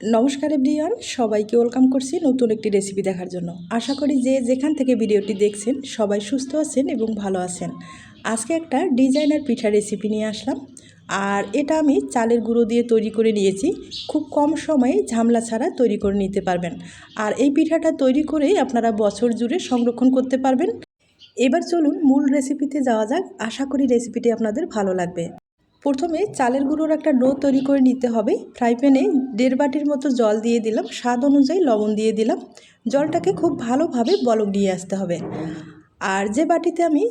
নমস্কার এভরিওয়ান, সবাইকে ওয়েলকাম করছি নতুন একটি রেসিপি দেখার জন্য। আশা করি যে যেখান থেকে ভিডিওটি দেখছেন, সবাই সুস্থ আছেন এবং ভালো আছেন। আজকে একটা ডিজাইনার পিঠা রেসিপি নিয়ে আসলাম। আর এটা আমি চালের গুঁড়ো দিয়ে তৈরি করে নিয়েছি। খুব কম সময়ে ঝামলা ছাড়া তৈরি করে নিতে পারবেন। আর এই পিঠাটা তৈরি করেই আপনারা বছর জুড়ে সংরক্ষণ করতে পারবেন। এবার চলুন মূল রেসিপিতে যাওয়া যাক। আশা করি রেসিপিটি আপনাদের ভালো লাগবে। প্রথমে চালের গুঁড়োর একটা ডো তৈরি করে নিতে হবে। ফ্রাই প্যানে দেড় বাটির মতো জল দিয়ে দিলাম। স্বাদ অনুযায়ী লবণ দিয়ে দিলাম। জলটাকে খুব ভালোভাবে বলক দিয়ে আসতে হবে। আর যে বাটিতে আমি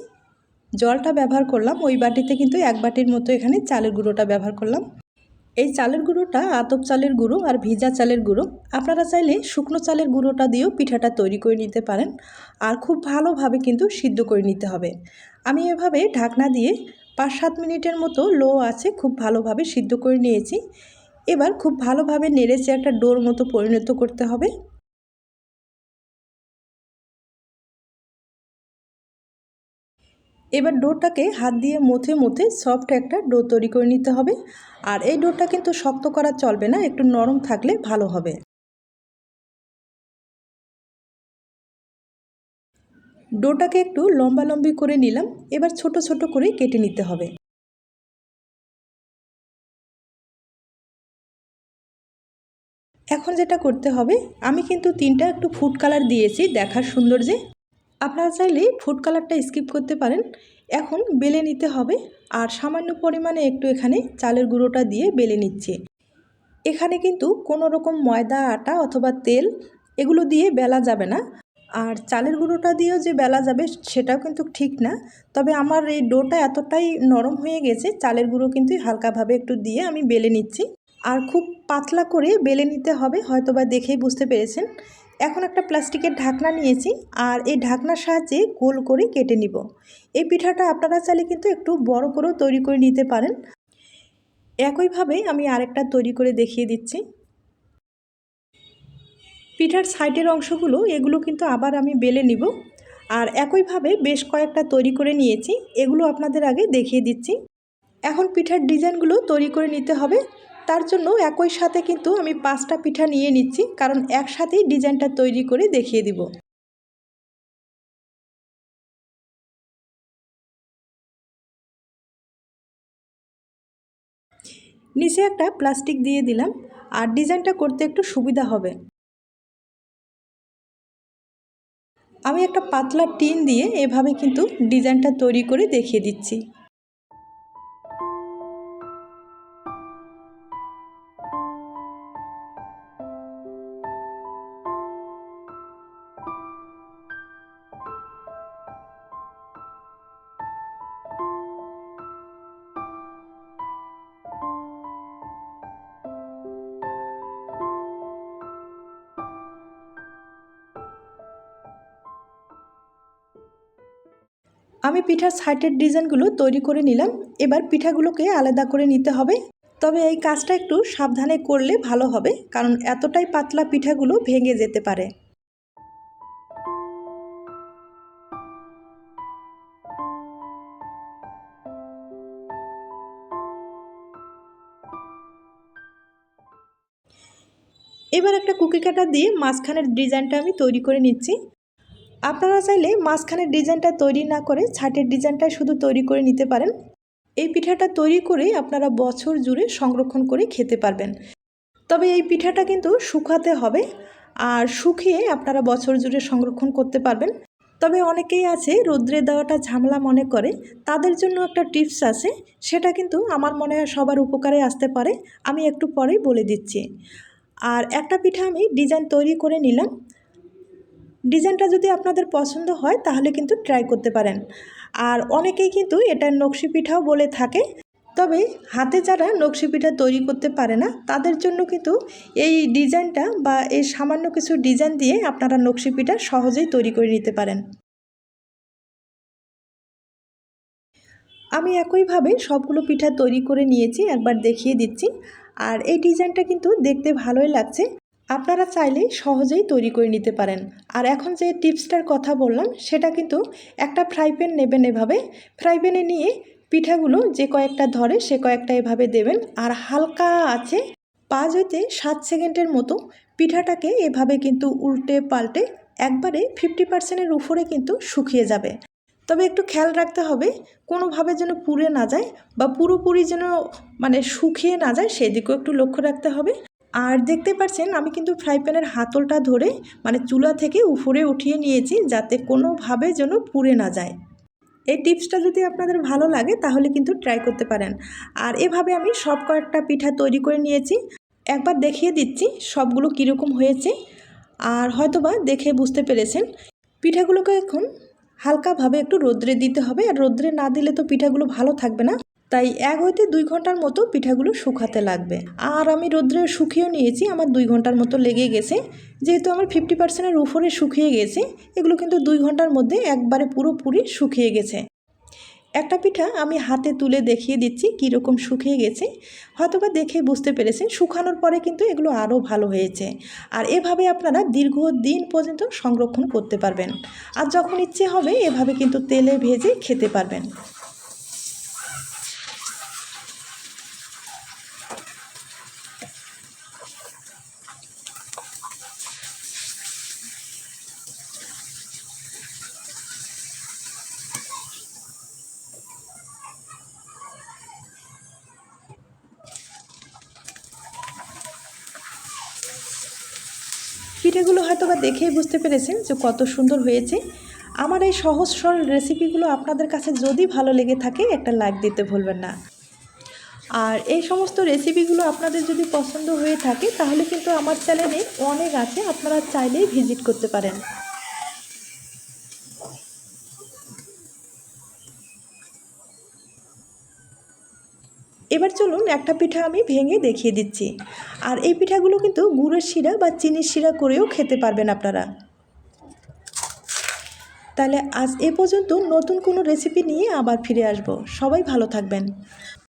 জলটা ব্যবহার করলাম, ওই বাটিতে কিন্তু এক বাটির মতো এখানে চালের গুঁড়োটা ব্যবহার করলাম। এই চালের গুঁড়োটা আতপ চালের গুঁড়ো আর ভিজা চালের গুঁড়ো, আপনারা চাইলে শুকনো চালের গুঁড়োটা দিয়েও পিঠাটা তৈরি করে নিতে পারেন। আর খুব ভালোভাবে কিন্তু সিদ্ধ করে নিতে হবে। আমি এভাবে ঢাকনা দিয়ে পাঁচ সাত মিনিটের মতো লো আছে, খুব ভালোভাবে সিদ্ধ করে নিয়েছি। এবার খুব ভালোভাবে নেড়েছে একটা ডোর মতো পরিণত করতে হবে। এবার ডোটাকে হাত দিয়ে মথে মথে সফট একটা ডো তৈরি করে নিতে হবে। আর এই ডোটা কিন্তু শক্ত করা চলবে না, একটু নরম থাকলে ভালো হবে। ডোটাকে একটু লম্বা লম্বি করে নিলাম, এবার ছোট ছোট করে কেটে নিতে হবে। এখন যেটা করতে হবে, আমি কিন্তু তিনটা একটু ফুড কালার দিয়েছি, দেখার সৌন্দর্যে আপনারা চাইলে ফুড কালারটা স্কিপ করতে পারেন। এখন বেলে নিতে হবে, আর সামান্য পরিমাণে একটু এখানে চালের গুঁড়োটা দিয়ে বেলে নিচ্ছে। এখানে কিন্তু কোনো রকম ময়দা, আটা অথবা তেল, এগুলো দিয়ে বেলা যাবে না। আর চালের গুঁড়োটা দিয়েও যে বেলা যাবে সেটাও কিন্তু ঠিক না। তবে আমার এই ডোটা এতটাই নরম হয়ে গেছে, চালের গুঁড়ো কিন্তু হালকাভাবে একটু দিয়ে আমি বেলে নিচ্ছি। আর খুব পাতলা করে বেলে নিতে হবে হয়তো বা দেখেই বুঝতে পেরেছেন। এখন একটা প্লাস্টিকের ঢাকনা নিয়েছি আর এই ঢাকনার সাহায্যে গোল করে কেটে নিব। এই পিঠাটা আপনারা চাইলে কিন্তু একটু বড় করেও তৈরি করে নিতে পারেন। একইভাবে আমি আরেকটা তৈরি করে দেখিয়ে দিচ্ছি। পিঠার সাইডের অংশগুলো, এগুলো কিন্তু আবার আমি বেলে নিব। আর একইভাবে বেশ কয়েকটা তৈরি করে নিয়েছি, এগুলো আপনাদের আগে দেখিয়ে দিচ্ছি। এখন পিঠার ডিজাইনগুলো তৈরি করে নিতে হবে। তার জন্য একই সাথে কিন্তু আমি পাঁচটা পিঠা নিয়ে নিচ্ছি, কারণ একসাথেই ডিজাইনটা তৈরি করে দেখিয়ে দিব। নিচে একটা প্লাস্টিক দিয়ে দিলাম, আর ডিজাইনটা করতে একটু সুবিধা হবে। আমি একটা পাতলা টিন দিয়ে এভাবে কিন্তু ডিজাইনটা তৈরি করে দেখিয়ে দিচ্ছি। আমি পিঠার সাইটের ডিজাইনগুলো তৈরি করে নিলাম। এবার পিঠাগুলোকে আলাদা করে নিতে হবে। তবে এই কাজটা একটু সাবধানে করলে ভালো হবে, কারণ এতটাই পাতলা পিঠাগুলো ভেঙে যেতে পারে। এবার একটা কুকি কাটা দিয়ে মাঝখানের ডিজাইনটা আমি তৈরি করে নিচ্ছি। আপনারা চাইলে মাঝখানের ডিজাইনটা তৈরি না করে ছাটের ডিজাইনটা শুধু তৈরি করে নিতে পারেন। এই পিঠাটা তৈরি করে আপনারা বছর জুড়ে সংরক্ষণ করে খেতে পারবেন। তবে এই পিঠাটা কিন্তু শুকাতে হবে আর শুকিয়ে আপনারা বছর জুড়ে সংরক্ষণ করতে পারবেন। তবে অনেকেই আছে, রৌদ্রে দেওয়াটা ঝামেলা মনে করে। তাদের জন্য একটা টিপস আছে, সেটা কিন্তু আমার মনে হয় সবার উপকারে আসতে পারে। আমি একটু পরেই বলে দিচ্ছি। আর একটা পিঠা আমি ডিজাইন তৈরি করে নিলাম। ডিজাইনটা যদি আপনাদের পছন্দ হয়, তাহলে কিন্তু ট্রাই করতে পারেন। আর অনেকেই কিন্তু এটা নকশি পিঠাও বলে থাকে। তবে হাতে যারা নকশি পিঠা তৈরি করতে পারে না, তাদের জন্য কিন্তু এই ডিজাইনটা বা এই সামান্য কিছু ডিজাইন দিয়ে আপনারা নকশি পিঠা সহজেই তৈরি করে নিতে পারেন। আমি একইভাবে সবগুলো পিঠা তৈরি করে নিয়েছি, একবার দেখিয়ে দিচ্ছি। আর এই ডিজাইনটা কিন্তু দেখতে ভালোই লাগছে। আপনারা চাইলেই সহজেই তৈরি করে নিতে পারেন। আর এখন যে টিপসটার কথা বললাম, সেটা কিন্তু একটা ফ্রাই প্যান নেবেন এভাবে। ফ্রাই প্যানে নিয়ে পিঠাগুলো যে কয়েকটা ধরে, সে কয়েকটা এভাবে দেবেন। আর হালকা আছে, পাঁচ হইতে সাত সেকেন্ডের মতো পিঠাটাকে এভাবে কিন্তু উল্টে পাল্টে একবারে ফিফটি পার্সেন্টের উপরে কিন্তু শুকিয়ে যাবে। তবে একটু খেয়াল রাখতে হবে, কোনোভাবে যেন পুড়ে না যায় বা পুরোপুরি যেন মানে শুকিয়ে না যায়, সেদিকেও একটু লক্ষ্য রাখতে হবে। আর দেখতে পাচ্ছেন, আমি কিন্তু ফ্রাই প্যানের হাতলটা ধরে মানে চুলা থেকে উপরে উঠিয়ে নিয়েছি যাতে কোনোভাবে যেন পুড়ে না যায়। এই টিপসটা যদি আপনাদের ভালো লাগে, তাহলে কিন্তু ট্রাই করতে পারেন। আর এভাবে আমি সব কয়েকটা পিঠা তৈরি করে নিয়েছি। একবার দেখিয়ে দিচ্ছি সবগুলো কীরকম হয়েছে। আর হয়তোবা দেখে বুঝতে পেরেছেন, পিঠাগুলোকে এখন হালকাভাবে একটু রোদ্রে দিতে হবে। আর রোদ্রে না দিলে তো পিঠাগুলো ভালো থাকবে না। তাই এক হইতে দুই ঘণ্টার মতো পিঠাগুলো শুকাতে লাগবে। আর আমি রোদ্রে শুকিয়েও নিয়েছি, আমার দুই ঘণ্টার মতো লেগে গেছে। যেহেতু আমার ফিফটি পার্সেন্টের উপরে শুকিয়ে গেছে, এগুলো কিন্তু দুই ঘণ্টার মধ্যে একবারে পুরোপুরি শুকিয়ে গেছে। একটা পিঠা আমি হাতে তুলে দেখিয়ে দিচ্ছি কীরকম শুকিয়ে গেছে। হয়তোবা দেখে বুঝতে পেরেছেন, শুকানোর পরে কিন্তু এগুলো আরও ভালো হয়েছে। আর এভাবে আপনারা দীর্ঘ দিন পর্যন্ত সংরক্ষণ করতে পারবেন। আর যখন ইচ্ছে হবে, এভাবে কিন্তু তেলে ভেজে খেতে পারবেন। পিঠেগুলো হয়তো বা দেখেই বুঝতে পেরেছেন যে কত সুন্দর হয়েছে। আমার এই সহজ সরল রেসিপিগুলো আপনাদের কাছে যদি ভালো লেগে থাকে, একটা লাইক দিতে ভুলবেন না। আর এই সমস্ত রেসিপিগুলো আপনাদের যদি পছন্দ হয়ে থাকে, তাহলে কিন্তু আমার চ্যানেলে অনেক আছে, আপনারা চাইলেই ভিজিট করতে পারেন। এবার চলুন একটা পিঠা আমি ভেঙে দেখিয়ে দিচ্ছি। আর এই পিঠাগুলো কিন্তু গুড়ের শিরা বা চিনির শিরা করেও খেতে পারবেন আপনারা। তাহলে আজ এ পর্যন্ত নতুন কোনো রেসিপি নিয়ে আবার ফিরে আসব। সবাই ভালো থাকবেন।